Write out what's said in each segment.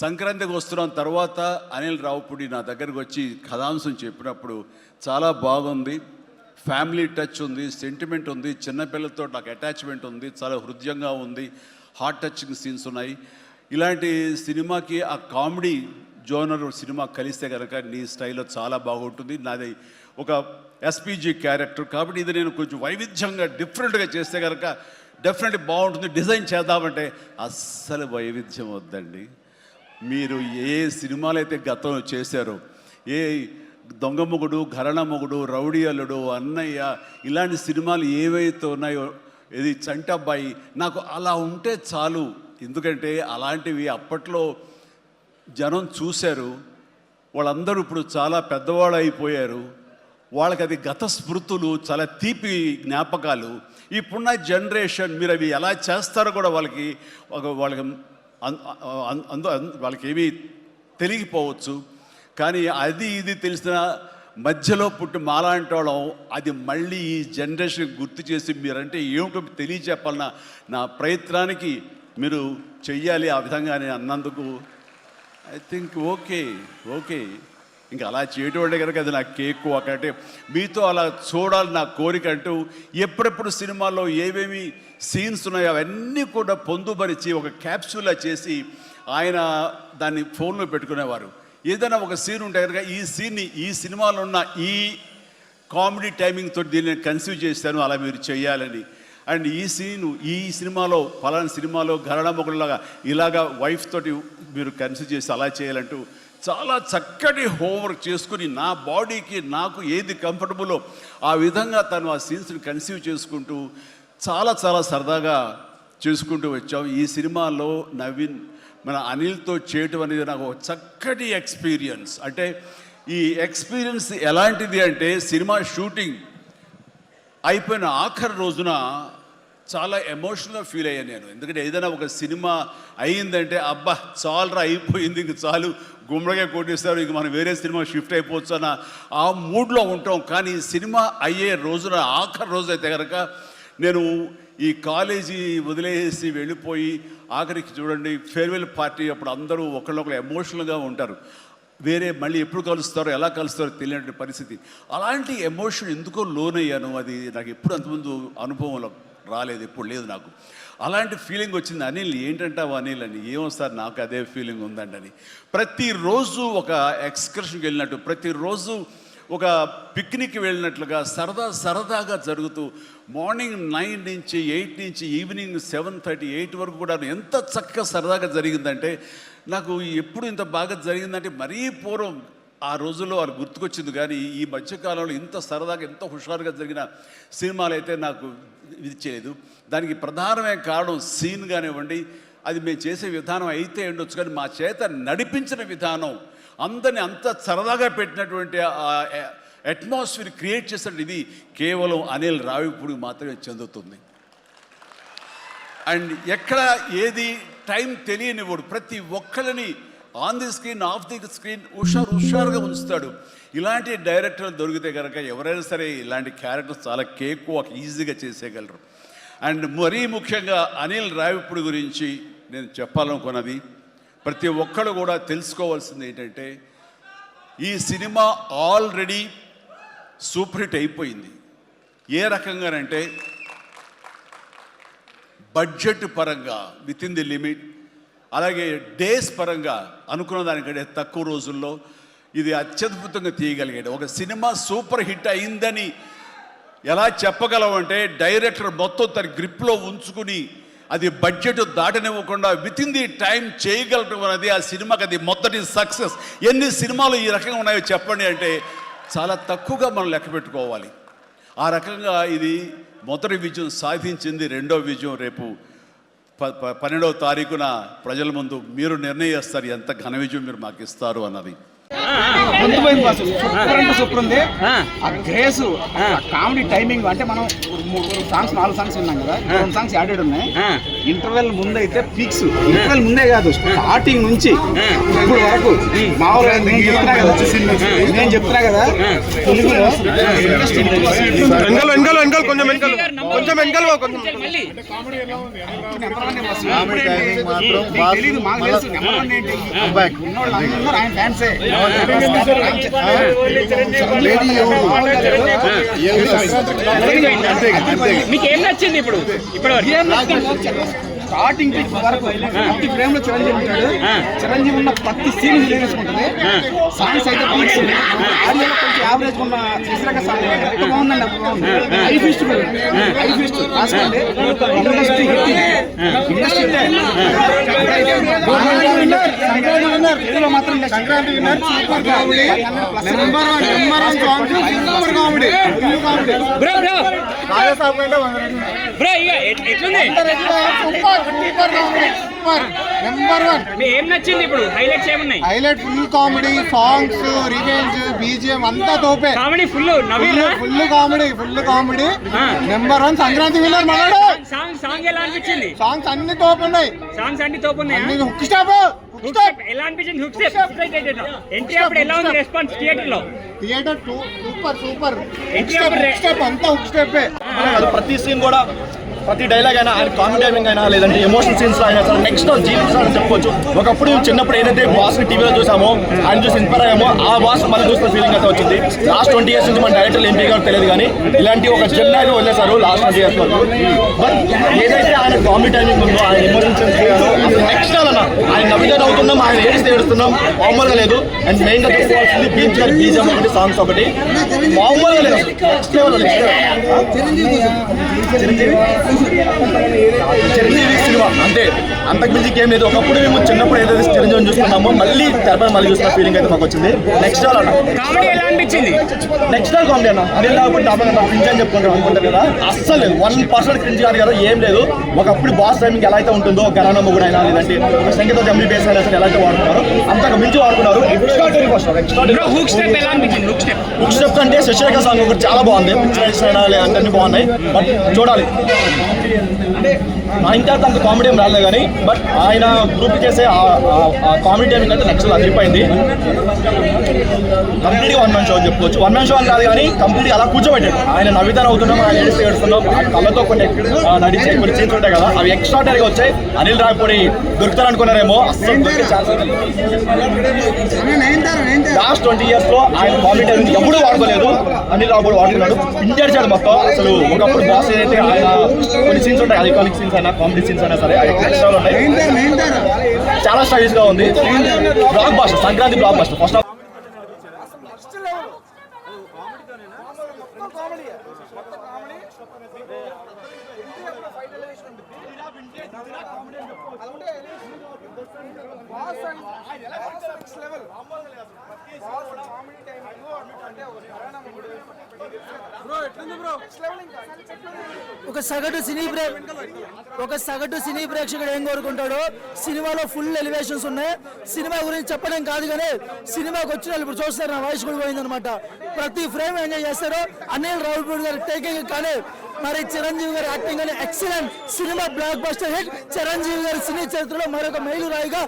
సంక్రాంతికి వస్తున్నాం. తర్వాత అనిల్ రావుపూడి నా దగ్గరకు వచ్చి కథాంశం చెప్పినప్పుడు చాలా బాగుంది. ఫ్యామిలీ టచ్ ఉంది సెంటిమెంట్ ఉంది చిన్నపిల్లలతో నాకు అటాచ్మెంట్ ఉంది చాలా హృదయంగా ఉంది హార్ట్ టచింగ్ సీన్స్ ఉన్నాయి. ఇలాంటి సినిమాకి ఆ కామెడీ జోనర్ సినిమా కలిస్తే కనుక నీ స్టైల్లో చాలా బాగుంటుంది. నాది ఒక ఎస్పీజీ క్యారెక్టర్ కాబట్టి ఇది నేను కొంచెం వైవిధ్యంగా డిఫరెంట్గా చేస్తే కనుక డెఫినెట్లీ బాగుంటుంది. డిజైన్ చేద్దామంటే అస్సలు వైవిధ్యం వద్దండి. మీరు ఏ సినిమాలు అయితే గతంలో చేశారో ఏ దొంగ మొగుడు ఘరణ మొగుడు రౌడీ అల్లుడు అన్నయ్య ఇలాంటి సినిమాలు ఏవైతే ఉన్నాయో ఇది చంటబ్బాయి నాకు అలా ఉంటే చాలు. ఎందుకంటే అలాంటివి అప్పట్లో జనం చూశారు. వాళ్ళందరూ ఇప్పుడు చాలా పెద్దవాళ్ళు అయిపోయారు. వాళ్ళకి అది గత స్మృతులు చాలా తీపి జ్ఞాపకాలు. ఇప్పుడున్న జనరేషన్ మీరు అవి ఎలా చేస్తారో కూడా వాళ్ళకి ఒక వాళ్ళకి అందు వాళ్ళకి ఏమీ తెలియకపోవచ్చు కానీ అది ఇది తెలిసిన మధ్యలో పుట్టి మాలాంటి వాళ్ళం అది మళ్ళీ ఈ జనరేషన్ గుర్తు చేసి మీరంటే ఏమిటో తెలియచెప్పాలన్న నా ప్రయత్నానికి మీరు చెయ్యాలి ఆ విధంగా అన్నందుకు. I think okay okay. ఇంకా అలా చేయటం కనుక అది నా కేక్ ఒకటే. మీతో అలా చూడాలి నా కోరిక అంటూ ఎప్పుడెప్పుడు సినిమాల్లో ఏవేమి సీన్స్ ఉన్నాయో అవన్నీ కూడా పొందుపరిచి ఒక క్యాప్సూల్లా చేసి ఆయన దాన్ని ఫోన్లో పెట్టుకునేవారు. ఏదైనా ఒక సీన్ ఉంటే కనుక ఈ సీన్ని ఈ సినిమాలో ఉన్న ఈ కామెడీ టైమింగ్ తోటి దీన్ని కన్సీవ్ చేశాను అలా మీరు చేయాలని. అండ్ ఈ సీను ఈ సినిమాలో ఫలానా సినిమాలో ఘరణ ఇలాగా వైఫ్ తోటి మీరు కన్సీవ్ చేసి అలా చేయాలంటూ చాలా చక్కటి హోంవర్క్ చేసుకుని నా బాడీకి నాకు ఏది కంఫర్టబులో ఆ విధంగా తను ఆ సీన్స్ని కన్సీవ్ చేసుకుంటూ చాలా చాలా సరదాగా చేసుకుంటూ వచ్చాం ఈ సినిమాలో నవీన్ మన అనిల్తో చేయటం అనేది నాకు చక్కటి ఎక్స్పీరియన్స్ అంటే ఈ ఎక్స్పీరియన్స్ ఎలాంటిది అంటే సినిమా షూటింగ్ అయిపోయిన ఆఖరి రోజున చాలా ఎమోషనల్గా ఫీల్ అయ్యాను నేను. ఎందుకంటే ఏదైనా ఒక సినిమా అయ్యిందంటే అబ్బా చాలరా అయిపోయింది ఇంక చాలు గుమ్మడిగా కొట్టేస్తారు ఇంక మనం వేరే సినిమా షిఫ్ట్ అయిపోవచ్చు అన్న ఆ మూడ్లో ఉంటాం. కానీ సినిమా అయ్యే రోజున ఆఖరి రోజు అయితే కనుక నేను ఈ కాలేజీ వదిలేసి వెళ్ళిపోయి ఆఖరికి చూడండి ఫేర్వెల్ పార్టీ అప్పుడు అందరూ ఒకళ్ళొకరు ఎమోషనల్గా ఉంటారు. వేరే మళ్ళీ ఎప్పుడు కలుస్తారో ఎలా కలుస్తారో తెలియనటువంటి పరిస్థితి. అలాంటి ఎమోషన్ ఎందుకో లోనయ్యాను. అది నాకు ఎప్పుడు అంతకుముందు అనుభవంలో రాలేదు ఎప్పుడు లేదు నాకు. అలాంటి ఫీలింగ్ వచ్చింది అనిల్ ఏంటంటావు అనిల్? అని. ఏమో సార్ నాకు అదే ఫీలింగ్ ఉందండి అని ప్రతిరోజు ఒక ఎక్స్కర్షన్కి వెళ్ళినట్టు ప్రతిరోజు ఒక పిక్నిక్ వెళ్ళినట్లుగా సరదా సరదాగా జరుగుతూ మార్నింగ్ నైన్ నుంచి ఎయిట్ నుంచి ఈవినింగ్ సెవెన్ థర్టీ ఎయిట్ వరకు కూడా ఎంత చక్కగా సరదాగా జరిగిందంటే నాకు ఎప్పుడు ఇంత బాగా జరిగిందంటే మరీ పూర్వం ఆ రోజుల్లో వారు గుర్తుకొచ్చింది. కానీ ఈ మధ్యకాలంలో ఇంత సరదాగా ఎంత హుషారుగా జరిగిన సినిమాలు అయితే నాకు ఇది చేయలేదు. దానికి ప్రధానమైన కారణం సీన్ కానివ్వండి అది మేము చేసే విధానం అయితే ఉండొచ్చు. కానీ మా చేత నడిపించిన విధానం అందరిని అంత సరదాగా పెట్టినటువంటి ఆ అట్మాస్ఫియర్ క్రియేట్ చేసినట్టు ఇది కేవలం అనిల్ రావిపూడికి మాత్రమే చెందుతుంది. అండ్ ఎక్కడ ఏది టైం తెలియనివాడు ప్రతి ఒక్కరిని on the screen off the screen హుషారు హుషారుగా ఉంచుతాడు. ఇలాంటి డైరెక్టర్లు దొరికితే కనుక ఎవరైనా సరే ఇలాంటి క్యారెక్టర్స్ చాలా కేక్ వాక్ ఈజీగా చేసేయగలరు. అండ్ మరీ ముఖ్యంగా అనిల్ రావిప్పుడు గురించి నేను చెప్పాలనుకున్నది ప్రతి ఒక్కరు కూడా తెలుసుకోవాల్సింది ఏంటంటే ఈ సినిమా ఆల్రెడీ సూపర్ హిట్ అయిపోయింది. ఏ రకంగానంటే బడ్జెట్ పరంగా విత్ ఇన్ ది లిమిట్ అలాగే డేస్ పరంగా అనుకున్న దానికంటే తక్కువ రోజుల్లో ఇది అత్యద్భుతంగా తీయగలిగాడు. ఒక సినిమా సూపర్ హిట్ అయిందని ఎలా చెప్పగలవంటే డైరెక్టర్ మొత్తం తన గ్రిప్లో ఉంచుకుని అది బడ్జెట్ దాటనివ్వకుండా విత్ ఇన్ ది టైం చేయగలటం అనేది ఆ సినిమాకి అది మొదటి సక్సెస్ ఎన్ని సినిమాలు ఈ రకంగా ఉన్నాయో చెప్పండి అంటే చాలా తక్కువగా మనం లెక్క పెట్టుకోవాలి. ఆ రకంగా ఇది మొదటి విజయం సాధించింది రెండో విజయం రేపు పన్నెండవ తారీఖున ప్రజల ముందు మీరు నిర్ణయిస్తారు ఎంత ఘన విజయం మీరు మాకు ఇస్తారు అన్నది. సూపర్ అంటే సూపర్ ఉంది. ఆ. గ్రేస్ ఆ. కామెడీ టైమింగ్ అంటే మనం మూడు సాంగ్స్ నాలుగు సాంగ్స్ విన్నాం కదా? రెండు సాంగ్స్ యాడెడ్ ఉన్నాయి. ఇంటర్వెల్ ముందు అయితే ఫిక్స్ ఇంటర్వెల్ ముందే కాదు. స్టార్టింగ్ నుంచి ఇప్పుడు వరకు. మామూలుగా నేను చెప్తున్నా కదా. నేను చెప్తున్నా కదా. తెలుగులో వెనకాల వెనకాల వెనకాల కొంచెం వెనకాల కొంచెం వెనకాల కొంచెం కామెడీ టైమింగ్ మాత్రం మీకు తెలీదు, మాకు తెలుసు. నెంబర్ వన్ ఏంటి? ఉన్నోళ్ళందరూ ఆయన ఫ్యాన్సే. మీకు ఏం నచ్చింది ఇప్పుడు? నచ్చింది? స్టార్టింగ్ పిక్ వరకు ప్రతి ఫ్రేమ్లో చిరంజీవి ఉంటాడు. చిరంజీవి ఉన్న ప్రతి సీన్ వేసుకుంటుంది. సాంగ్స్ అయితే పీక్స్ ఆడియోలో కొంచెం యావరేజ్ ఉన్న శశిరేఖ సాంగ్ ఎంత బాగుందండి బాగుంది హై ఫిస్ట్ హై ఫిస్ట్ రాసుకోండి. ఇండస్ట్రీ హిట్ ఇండస్ట్రీ తెలుగులో మాత్రం Sankranti winner super comedy number one number one song super comedy bro bro bro ఇక ఎట్- ఎట్లుంది? Super super comedy super number one ఏం నచ్చింది ఇప్పుడు? హైలైట్స్ ఏమున్నాయి? Highlight full comedy songs revenge BGM అంతా Tope. Comedy full Naveen full comedy full comedy. Number one Sankranti winner మనడు. Song song ఎలా అనిపించింది? సాంగ్స్ అన్ని తోపు ఉన్నాయి సాంగ్స్ అన్ని తోపున్నాయా? అన్ని హుక్ స్టాప్ హుక్ ఎలా అనిపించింది హుక్ స్టెప్ ఎంట్రీ అప్పుడు ఎలా ఉంది రెస్పాన్స్ థియేటర్లో? Theatre super super hook step hook step అంతా హుక్ స్టెప్ ప్రతి సీన్ కూడా ప్రతి డైలాగ్ అయినా ఆయన కామెడీ టైమింగ్ అయినా లేదంటే ఎమోషన్ సీన్స్ అయినా సరే నెక్స్ట్ జీవించాలని చెప్పొచ్చు ఒకప్పుడు చిన్నప్పుడు ఏదైతే బాస్ని టీవీలో చూసామో ఆయన చూసి ఇన్స్పైర్ అయ్యామో ఆ బాస్ మళ్ళీ చూసిన ఫీలింగ్ అయితే వచ్చింది. లాస్ట్ ట్వంటీ ఇయర్స్ నుంచి మన డైరెక్టర్ ఎంపీ గారు తెలియదు కానీ ఇలాంటి ఒక జెండా వదిలేశారు లాస్ట్ ట్వంటీ ఇయర్స్ వరకు బట్ ఏదైతే ఆయన కామెడీ టైమింగ్ ఉందో ఆయన ఎమోషన్ సీన్స్ నెక్స్ట్ అన్న ఆయన నవ్వితే నవ్వుతున్నాం ఆయన ఏడిస్తే ఏడుస్తున్నాం మామూలుగా లేదు. అండ్ మెయిన్గా చెప్పుకోవాల్సింది బీచ్ గారి బీజం ఒకటి సాంగ్స్ ఒకటి. మామూలుగా లేదు. Next level next level Chiranjeevi cinema అంతే. అంతకు మించి ఏం లేదు. ఒకప్పుడు మేము చిన్నప్పుడు ఏదైతే చిరంజీవిని చూసుకున్నామో మళ్ళీ తెరపై మళ్ళీ చూసిన ఫీలింగ్ అయితే మాకు వచ్చింది. నెక్స్ట్ లెవెల్ అన్న. కామెడీ ఎలా అనిపించింది? నెక్స్ట్ లెవెల్ కామెడీ అన్న. అదే కాబట్టి డాబా క్రింజ్ అని చెప్పుకుంటారు అనుకుంటారు కదా. అస్సలు లేదు వన్ పర్సెంట్ క్రింజ్ కాదు కదా ఏం లేదు. ఒకప్పుడు బాస్ టైమింగ్ ఎలా అయితే ఉంటుందో గణనమ్మ కూడా అయినా లేదంటే ఒక సంగీత జమ్మి బేస్ అయినా ఎలా అయితే వాడుతున్నారు అంతకు మించి వాడుకున్నారు. హుక్ స్టెప్ ఎలా అనిపించింది? హుక్ స్టెప్ బుక్ స్టెప్ అంటే శశిరేఖ సాంగ్ ఒకటి చాలా బాగుంది. పిక్చరైజేషన్ అయినా లేదంటే అన్ని బాగున్నాయి. బట్ చూడాలి. అంటే తర్వాత అంత కామెడీ ఏం రాలేదు కానీ బట్ ఆయన గ్రూప్ చేసే ఆ కామెడీ టైమింగ్ అయితే లక్షలు అదిరిపోయింది. కంప్లీట్గా వన్ మ్యాన్ షో అని చెప్పుకోవచ్చు. వన్ మ్యాన్ షో అని కాదు కానీ కంప్లీట్గా అలా కూర్చోబెట్టాడు. ఆయన నవ్వుతాను అవుతున్నాం ఆయన ఏడిస్తే ఏడుస్తున్నాం కళ్ళతో కొన్ని నడిచే కొన్ని సీన్స్ ఉంటాయి కదా అవి ఎక్స్ట్రాటరీగా వచ్చాయి. అనిల్ రాయపూడి దొరుకుతారు అనుకున్నారేమో అస్సలు లాస్ట్ ట్వంటీ ఇయర్స్లో ఆయన కామెడీ ఎప్పుడూ వాడుకోలేదు. అనిల్ రాయపూడి వాడుకున్నాడు. ఇండియా సైడ్ మొత్తం. అసలు ఒకప్పుడు బాస్ ఏదైతే ఆయన కొన్ని సీన్స్ ఉంటాయి ఐకానిక్ సీన్స్ అయినా కామెడీ సీన్స్ అయినా సరే ఎక్స్ట్రా ఉంటాయి. చాలా స్టైలిష్గా ఉంది. Block buster Sankranti block buster first ఒక సగటు సినీ ప్రే ఒక సగటు సినీ ప్రేక్షకుడు ఏం కోరుకుంటాడో సినిమాలో ఫుల్ ఎలివేషన్స్ ఉన్నాయి. సినిమా గురించి చెప్పడం కాదు కానీ సినిమాకి వచ్చిన వాళ్ళు ఇప్పుడు చూస్తారు నా వాయిస్ కూడా పోయిందనమాట ప్రతి ఫ్రేమ్ ఎంజాయ్ చేస్తారు అనిల్ రావుపూడి గారు టేకింగ్ కానీ మరి చిరంజీవి గారి యాక్టింగ్ అని excellent cinema block buster hit. Chiranjeevi గారి సినీ చరిత్రలో మరొక మైలు రాయిగా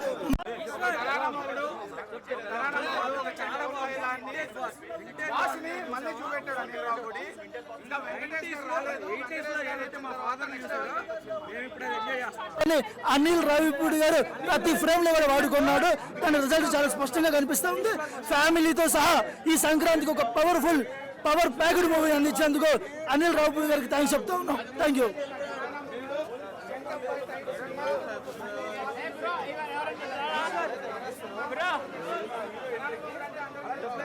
అని అనిల్ రావిపూడి గారు ప్రతి ఫ్రేమ్లో కూడా వాడుకున్నాడు. తన రిజల్ట్ చాలా స్పష్టంగా కనిపిస్తూ ఉంది. ఫ్యామిలీతో సహా ఈ సంక్రాంతికి ఒక పవర్ఫుల్ పవర్ ప్యాక్డ్ మూవీ అందించినందుకు అనిల్ రావిపూడి గారికి థ్యాంక్స్ చెప్తా ఉన్నాం. Thank you